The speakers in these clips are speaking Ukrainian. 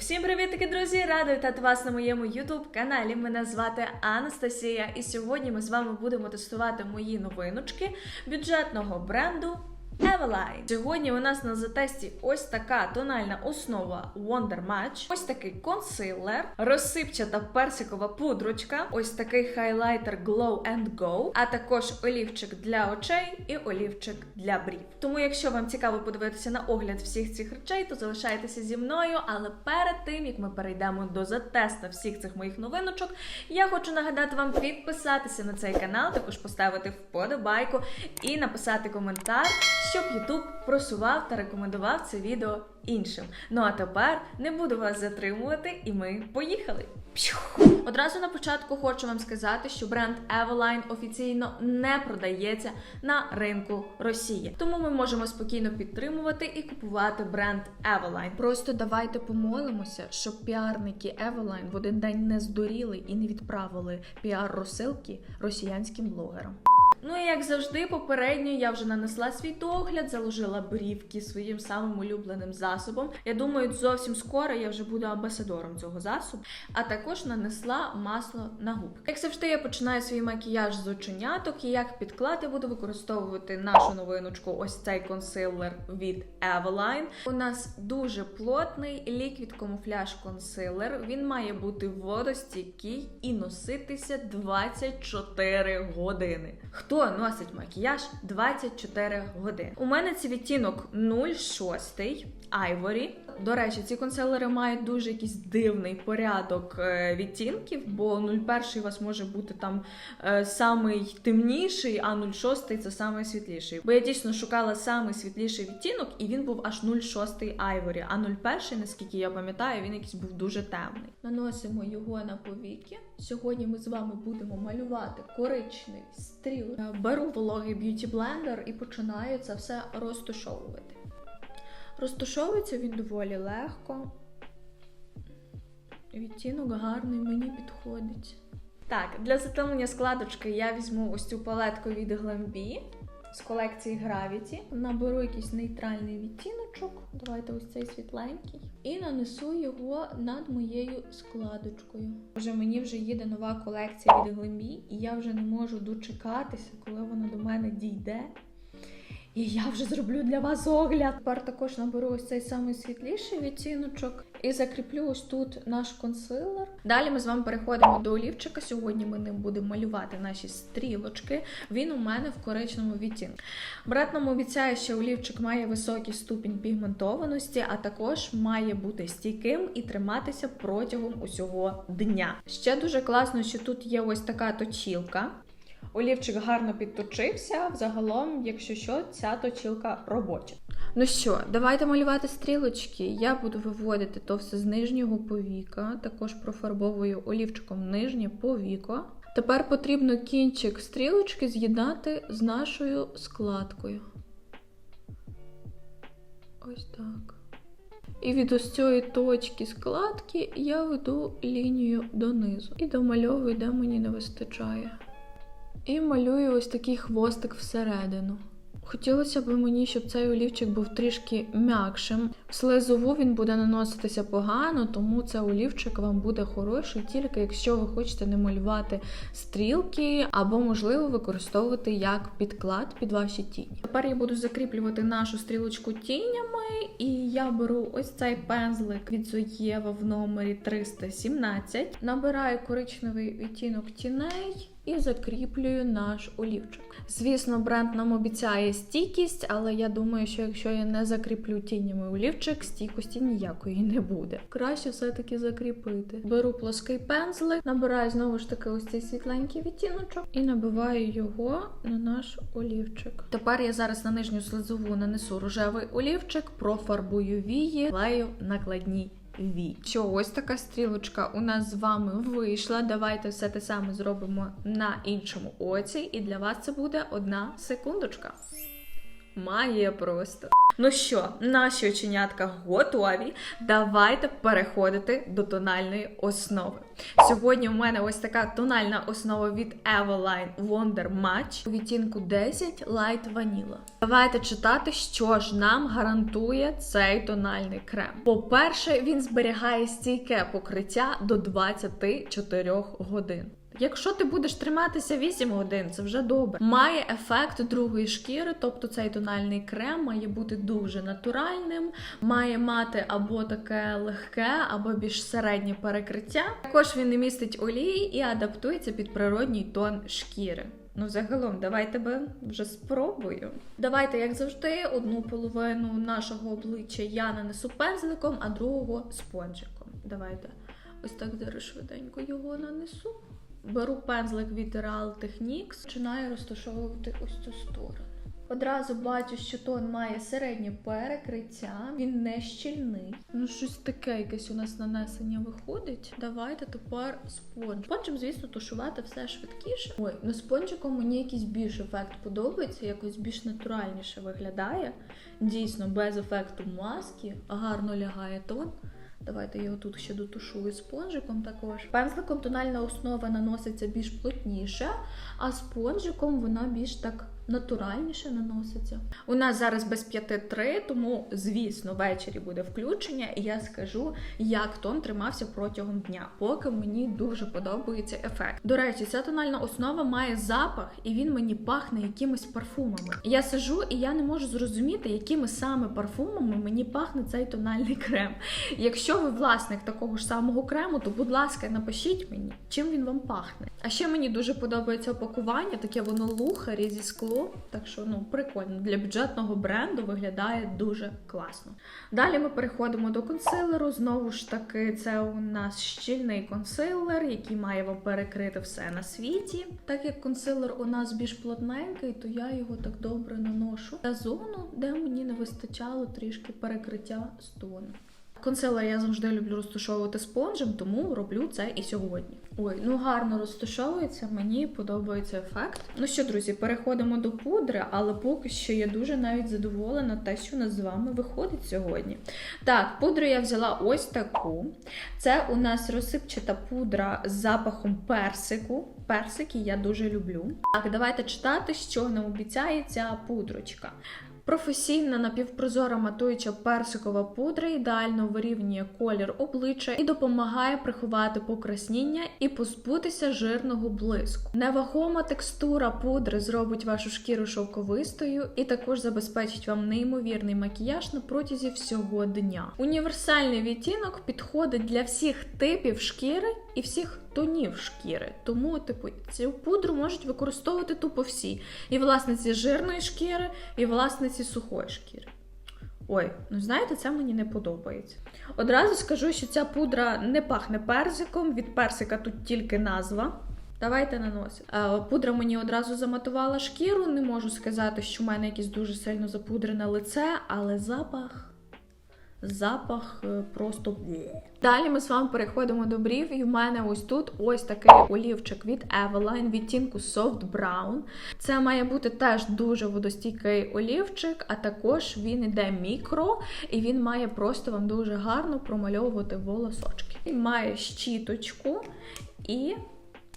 Усім привітки, друзі! Рада вітати вас на моєму youtube каналі. Мене звати Анастасія, і сьогодні ми з вами будемо тестувати мої новиночки бюджетного бренду Eveline. Сьогодні у нас на затесті ось така тональна основа Wonder Match, ось такий консилер, розсипчата персикова пудрочка, ось такий хайлайтер Glow and Go, а також олівчик для очей і олівчик для брів. Тому, якщо вам цікаво подивитися на огляд всіх цих речей, то залишайтеся зі мною. Але перед тим як ми перейдемо до затеста всіх цих моїх новиночок, я хочу нагадати вам підписатися на цей канал, також поставити вподобайку і написати коментар, щоб YouTube просував та рекомендував це відео іншим. Ну а тепер не буду вас затримувати, і ми поїхали. Одразу на початку хочу вам сказати, що бренд Eveline офіційно не продається на ринку Росії. Тому ми можемо спокійно підтримувати і купувати бренд Eveline. Просто давайте помолимося, щоб піарники Eveline в один день не здуріли і не відправили піар-розсилки росіянським блогерам. Ну і як завжди, попередньо я вже нанесла свій догляд, заложила брівки своїм самим улюбленим засобом. Я думаю, зовсім скоро я вже буду амбасадором цього засобу, а також нанесла масло на губки. Як завжди, я починаю свій макіяж з оченяток, і як підклад я буду використовувати нашу новиночку, ось цей консилер від Eveline. У нас дуже плотний ліквід камуфляж консилер. Він має бути водостійкий і носитися 24 години. Хто носить макіяж 24 години? У мене це відтінок 06 Ivory. До речі, ці консилери мають дуже якийсь дивний порядок е, відтінків, бо 01 у вас може бути там е, самий темніший, а 06 це самий світліший. Бо я дійсно шукала самий світліший відтінок, і він був аж 06 Ivory, а 01, наскільки я пам'ятаю, він якийсь був дуже темний. Наносимо його на повіки. Сьогодні ми з вами будемо малювати коричневий стріл. Е, Беру вологий б'юті блендер і починаю це все розтушовувати. Розташовується він доволі легко. Відтінок гарний, мені підходить. Так, для затемнення складочки я візьму ось цю палетку від Glambi з колекції Gravity. Наберу якийсь нейтральний відтіночок. Давайте ось цей світленький. І нанесу його над моєю складочкою. Вже мені вже їде нова колекція від Glambi, і я вже не можу дочекатися, коли вона до мене дійде. І я вже зроблю для вас огляд. Тепер також наберу ось цей самий світліший відтіночок і закріплю ось тут наш консилер. Далі ми з вами переходимо до олівчика. Сьогодні ми ним будемо малювати наші стрілочки. Він у мене в коричневому відтінку. Брат нам обіцяє, що олівчик має високий ступінь пігментованості, а також має бути стійким і триматися протягом усього дня. Ще дуже класно, що тут є ось така точілка. Олівчик гарно підточився. Взагалом, якщо що, ця точілка робоча. Ну що, давайте малювати стрілочки. Я буду виводити то все з нижнього повіка, також профарбовую олівчиком нижнє повіко. Тепер потрібно кінчик стрілочки з'єднати з нашою складкою. Ось так. І від ось цієї точки складки я веду лінію донизу. І домальовую, де мені не вистачає. І малюю ось такий хвостик всередину. Хотілося б мені, щоб цей олівчик був трішки м'якшим. В слизову він буде наноситися погано, тому цей олівчик вам буде хороший, тільки якщо ви хочете не малювати стрілки, або, можливо, використовувати як підклад під ваші тіні. Тепер я буду закріплювати нашу стрілочку тінями, і я беру ось цей пензлик від Зоєва в номері 317, набираю коричневий відтінок тіней. І закріплюю наш олівчик. Звісно, бренд нам обіцяє стійкість, але я думаю, що якщо я не закріплю тінями олівчик, стійкості ніякої не буде. Краще все-таки закріпити. Беру плоский пензлик, набираю знову ж таки ось цей світленький відтіночок і набиваю його на наш олівчик. Тепер я зараз на нижню слизову нанесу рожевий олівчик, профарбую вії, клею накладні Ві. Що, така стрілочка у нас з вами вийшла. Давайте все те саме зробимо на іншому оці, і для вас це буде одна секундочка. Має просто. Ну що, наші оченятка готові. Давайте переходити до тональної основи. Сьогодні у мене ось така тональна основа від Eveline Wonder Match у відтінку 10 Light Vanilla. Давайте читати, що ж нам гарантує цей тональний крем. По-перше, він зберігає стійке покриття до 24 годин. Якщо ти будеш триматися 8 годин, це вже добре. Має ефект другої шкіри, тобто цей тональний крем має бути дуже натуральним, має мати або таке легке, або більш середнє перекриття. Також він не містить олії і адаптується під природній тон шкіри. Ну, загалом, давай тебе вже спробую. Давайте, як завжди, одну половину нашого обличчя я нанесу пензликом, а другого спонжиком. Давайте ось так зараз швиденько його нанесу. Беру пензлик від Real Techniques, починаю розташовувати ось цю сторону. Одразу бачу, що тон має середнє перекриття, він не щільний. Ну, щось таке якесь у нас нанесення виходить. Давайте тепер спонж. Спонжем, звісно, тушувати все швидкіше. Ой, ну спонжиком мені якийсь більш ефект подобається, якось більш натуральніше виглядає. Дійсно, без ефекту маски, гарно лягає тон. Давайте я тут ще дотушую спонжиком також. Пензликом тональна основа наноситься більш плотніше, а спонжиком вона більш так натуральніше наноситься. У нас зараз без 5-3, тому, звісно, ввечері буде включення, і я скажу, як тон тримався протягом дня, поки мені дуже подобається ефект. До речі, ця тональна основа має запах, і він мені пахне якимись парфумами. Я сижу і я не можу зрозуміти, якими саме парфумами мені пахне цей тональний крем. Якщо ви власник такого ж самого крему, то будь ласка, напишіть мені, чим він вам пахне. А ще мені дуже подобається опакування, таке воно лухарі зі скло. Так що ну прикольно для бюджетного бренду виглядає дуже класно. Далі ми переходимо до консилеру. Знову ж таки, це у нас щільний консилер, який має вам перекрити все на світі. Так як консилер у нас більш плотненький, то я його так добре наношу на зону, де мені не вистачало трішки перекриття стону. Консилер я завжди люблю розташовувати спонжем, тому роблю це і сьогодні. Ой, ну гарно розташовується, мені подобається ефект. Ну що, друзі, переходимо до пудри, але поки що я дуже навіть задоволена те, що у нас з вами виходить сьогодні. Так, пудру я взяла ось таку. Це у нас розсипчата пудра з запахом персику. Персики я дуже люблю. Так, давайте читати, що нам обіцяє ця пудрочка. Професійна напівпрозора матуюча персикова пудра ідеально вирівнює колір обличчя і допомагає приховати покрасніння і позбутися жирного блиску. Невагома текстура пудри зробить вашу шкіру шовковистою і також забезпечить вам неймовірний макіяж на протязі всього дня. Універсальний відтінок підходить для всіх типів шкіри і всіх тонів шкіри. Тому, типу, цю пудру можуть використовувати тупо всі. І власниці жирної шкіри, і власниці сухої шкіри. Ой, ну знаєте, це мені не подобається. Одразу скажу, що ця пудра не пахне персиком, від персика тут тільки назва. Давайте наносимо. Е, Пудра мені одразу заматувала шкіру. Не можу сказати, що в мене якесь дуже сильно запудрене лице, але запах. Запах е, просто. Далі ми з вами переходимо до брів, і в мене ось тут ось такий олівчик від Eveline відтінку Soft Brown. Це має бути теж дуже водостійкий олівчик, а також він іде мікро, і він має просто вам дуже гарно промальовувати волосочки. Він має щіточку і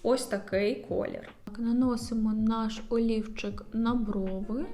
ось такий колір. Наносимо наш олівчик на брови.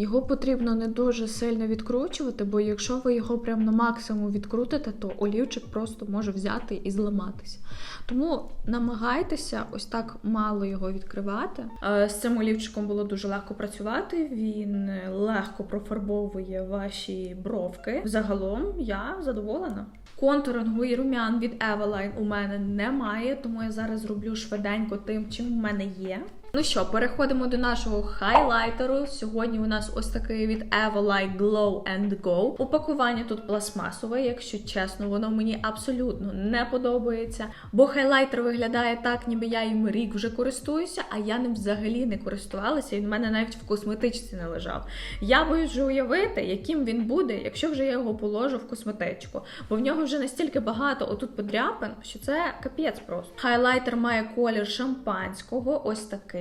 Його потрібно не дуже сильно відкручувати, бо якщо ви його прямо на максимум відкрутите, то олівчик просто може взяти і зламатися. Тому намагайтеся ось так мало його відкривати. Е, З цим олівчиком було дуже легко працювати. Він легко профарбовує ваші бровки. Загалом я задоволена. Контурингу і румян від Eveline у мене немає, тому я зараз зроблю швиденько тим, чим в мене є. Ну що, переходимо до нашого хайлайтеру. Сьогодні у нас ось такий від Eveline Glow and Go. Упакування тут пластмасове, якщо чесно, воно мені абсолютно не подобається. Бо хайлайтер виглядає так, ніби я їм рік вже користуюся, а я ним взагалі не користувалася. Він в мене навіть в косметичці не лежав. Я боюсь вже уявити, яким він буде, якщо вже я його положу в косметичку. Бо в нього вже настільки багато отут подряпин, що це капець просто. Хайлайтер має колір шампанського, ось такий.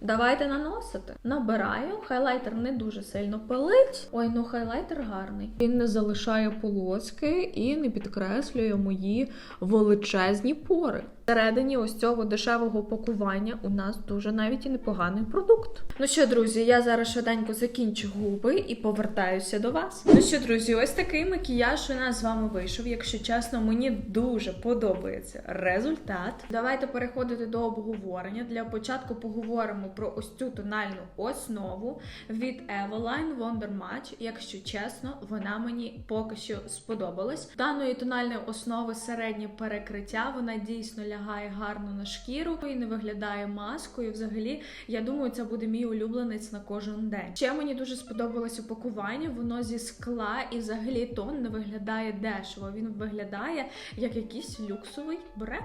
Давайте наносити. Набираю. Хайлайтер не дуже сильно пилить. Ой, ну хайлайтер гарний. Він не залишає полоски і не підкреслює мої величезні пори. Всередині ось цього дешевого пакування у нас дуже навіть і непоганий продукт. Ну що, друзі, я зараз швиденько закінчу губи і повертаюся до вас. Ну що, друзі, ось такий макіяж у нас з вами вийшов. Якщо чесно, мені дуже подобається результат. Давайте переходити до обговорення. Для початку поговоримо про ось цю тональну основу від Eveline Wonder Match. Якщо чесно, вона мені поки що сподобалась. Даної тональної основи середнє перекриття, вона дійсно лягає гарно на шкіру і не виглядає маскою. Взагалі, я думаю, це буде мій улюбленець на кожен день. Ще мені дуже сподобалось упакування. Воно зі скла і взагалі тон не виглядає дешево. Він виглядає як якийсь люксовий бренд.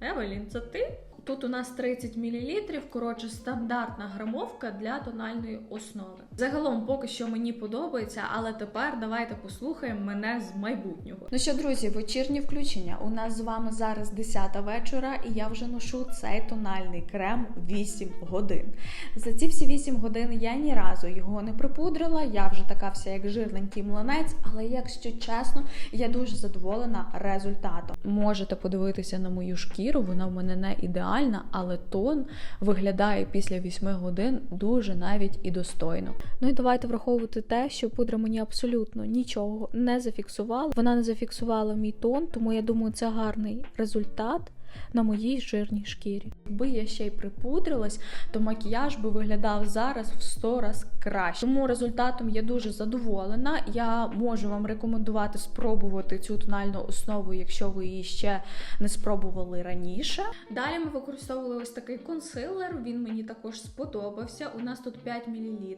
Евелін, це ти? Тут у нас 30 мл, коротше, стандартна грамовка для тональної основи. Загалом, поки що мені подобається, але тепер давайте послухаємо мене з майбутнього. Ну що, друзі, вечірнє включення. У нас з вами зараз 10 вечора, і я вже ношу цей тональний крем 8 годин. За ці всі 8 годин я ні разу його не припудрила. Я вже така вся як жирненький млинець, але якщо чесно, я дуже задоволена результатом. Можете подивитися на мою шкіру, вона в мене не ідеальна, але тон виглядає після 8 годин дуже навіть і достойно. Ну і давайте враховувати те, що пудра мені абсолютно нічого не зафіксувала. Вона не зафіксувала мій тон, тому я думаю, це гарний результат. На моїй жирній шкірі. Якби я ще й припудрилась, то макіяж би виглядав зараз в 100 раз краще. Тому результатом я дуже задоволена. Я можу вам рекомендувати спробувати цю тональну основу, якщо ви її ще не спробували раніше. Далі ми використовували ось такий консилер. Він мені також сподобався. У нас тут 5 мл.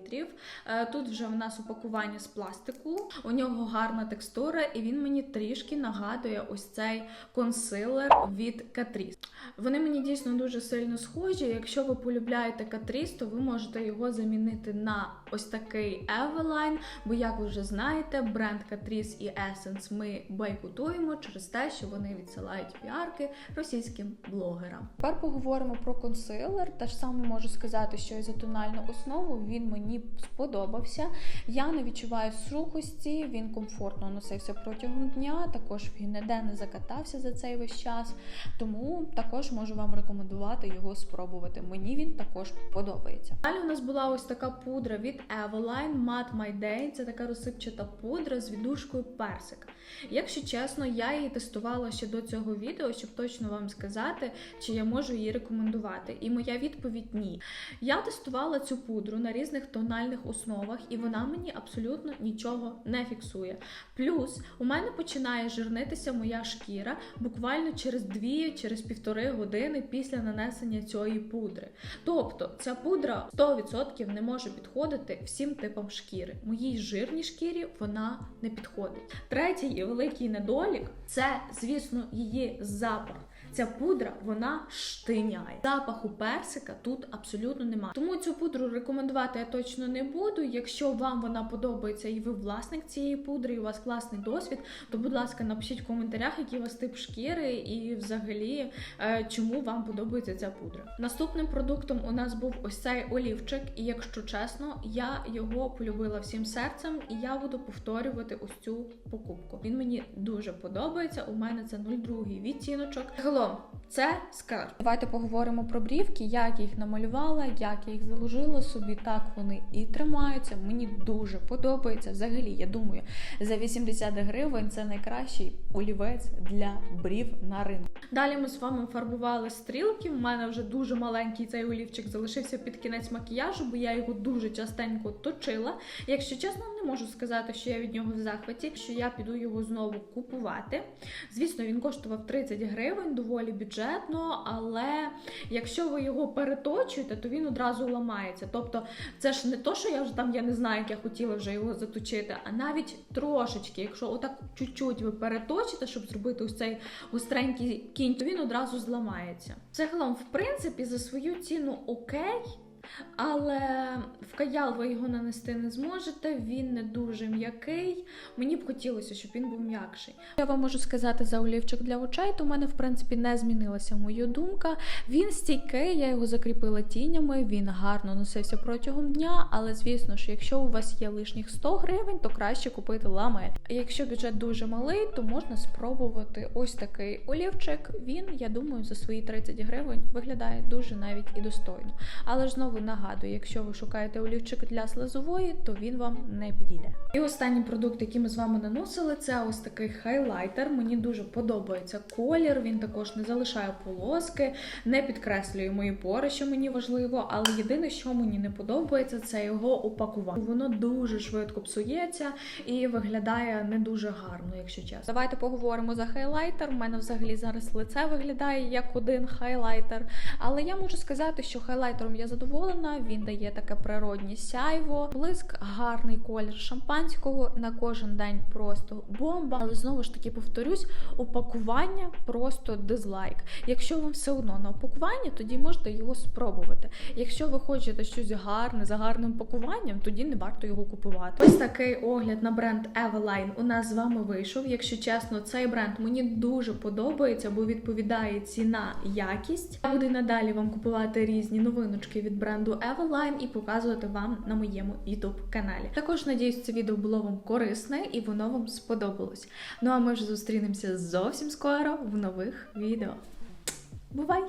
Тут вже в нас упакування з пластику. У нього гарна текстура, і він мені трішки нагадує ось цей консилер від Catrice. Вони мені дійсно дуже сильно схожі. Якщо ви полюбляєте катріс, то ви можете його замінити на ось такий Eveline, бо, як ви вже знаєте, бренд Catrice і Essence ми бойкотуємо через те, що вони відсилають піарки російським блогерам. Тепер поговоримо про консилер. Те ж саме можу сказати, що і за тональну основу він мені сподобався. Я не відчуваю сухості, він комфортно носився протягом дня. Також він ніде не закатався за цей весь час. Тому також можу вам рекомендувати його спробувати. Мені він також подобається. Далі у нас була ось така пудра від Eveline Matte My Day. Це така розсипчата пудра з віддушкою персик. Якщо чесно, я її тестувала ще до цього відео, щоб точно вам сказати, чи я можу її рекомендувати. І моя відповідь ні. Я тестувала цю пудру на різних тональних основах, і вона мені абсолютно нічого не фіксує. Плюс у мене починає жирнитися моя шкіра буквально через дві, через півтори години після нанесення цієї пудри. Тобто ця пудра 100% не може підходити всім типам шкіри. Моїй жирній шкірі вона не підходить. Третій і великий недолік це, звісно, її запах. Ця пудра вона штиняє. Запаху персика тут абсолютно немає. Тому цю пудру рекомендувати я точно не буду. Якщо вам вона подобається і ви власник цієї пудри, і у вас класний досвід, то будь ласка, напишіть в коментарях, який у вас тип шкіри, і взагалі е, чому вам подобається ця пудра. Наступним продуктом у нас був ось цей олівчик, і якщо чесно, я його полюбила всім серцем, і я буду повторювати ось цю покупку. Він мені дуже подобається. У мене це 02 відтіночок. Загалом, це скарб. Давайте поговоримо про брівки, як я їх намалювала, як я їх заложила собі. Так вони і тримаються. Мені дуже подобається. Взагалі, я думаю, за 80 гривень це найкращий олівець для брів на ринку. Далі ми з вами фарбували стрілки. У мене вже дуже маленький цей олівчик залишився під кінець макіяжу, бо я його дуже частенько точила. Якщо чесно, не можу сказати, що я від нього в захваті, що я піду його знову купувати. Звісно, він коштував 30 гривень, доволі бюджетно, але якщо ви його переточуєте, то він одразу ламається. Тобто, це ж не то, що я вже там я не знаю, як я хотіла вже його заточити, а навіть трошечки, якщо отак чуть-чуть ви переточите, щоб зробити ось цей гостренький кінь, то він одразу зламається. Загалом, в принципі, за свою ціну окей. Але в каял ви його нанести не зможете. Він не дуже м'який. Мені б хотілося, щоб він був м'якший. Я вам можу сказати за олівчик для очей, то в мене в принципі не змінилася моя думка. Він стійкий, я його закріпила тінями, він гарно носився протягом дня, але звісно ж, якщо у вас є лишніх 100 гривень, то краще купити ламель. Якщо бюджет дуже малий, то можна спробувати ось такий олівчик. Він, я думаю, за свої 30 гривень виглядає дуже навіть і достойно. Але ж знову нагадую, якщо ви шукаєте олівчик для слезової, то він вам не підійде. І останній продукт, який ми з вами наносили, це ось такий хайлайтер. Мені дуже подобається колір. Він також не залишає полоски, не підкреслює мої пори, що мені важливо. Але єдине, що мені не подобається, це його упакування. Воно дуже швидко псується і виглядає не дуже гарно, якщо чесно. Давайте поговоримо за хайлайтер. У мене взагалі зараз лице виглядає як один хайлайтер. Але я можу сказати, що хайлайтером я задоволена. Він дає таке природнє сяйво, блиск, гарний колір шампанського на кожен день просто бомба. Але знову ж таки повторюсь, упакування просто дизлайк. Якщо вам все одно на упакування, тоді можете його спробувати. Якщо ви хочете щось гарне за гарним пакуванням, тоді не варто його купувати. Ось такий огляд на бренд Eveline у нас з вами вийшов. Якщо чесно, цей бренд мені дуже подобається, бо відповідає ціна якість. Я буду надалі вам купувати різні новиночки від бренду Eveline і показувати вам на моєму YouTube каналі. Також надіюсь, це відео було вам корисне і воно вам сподобалось. Ну а ми вже зустрінемося зовсім скоро в нових відео. Бувай!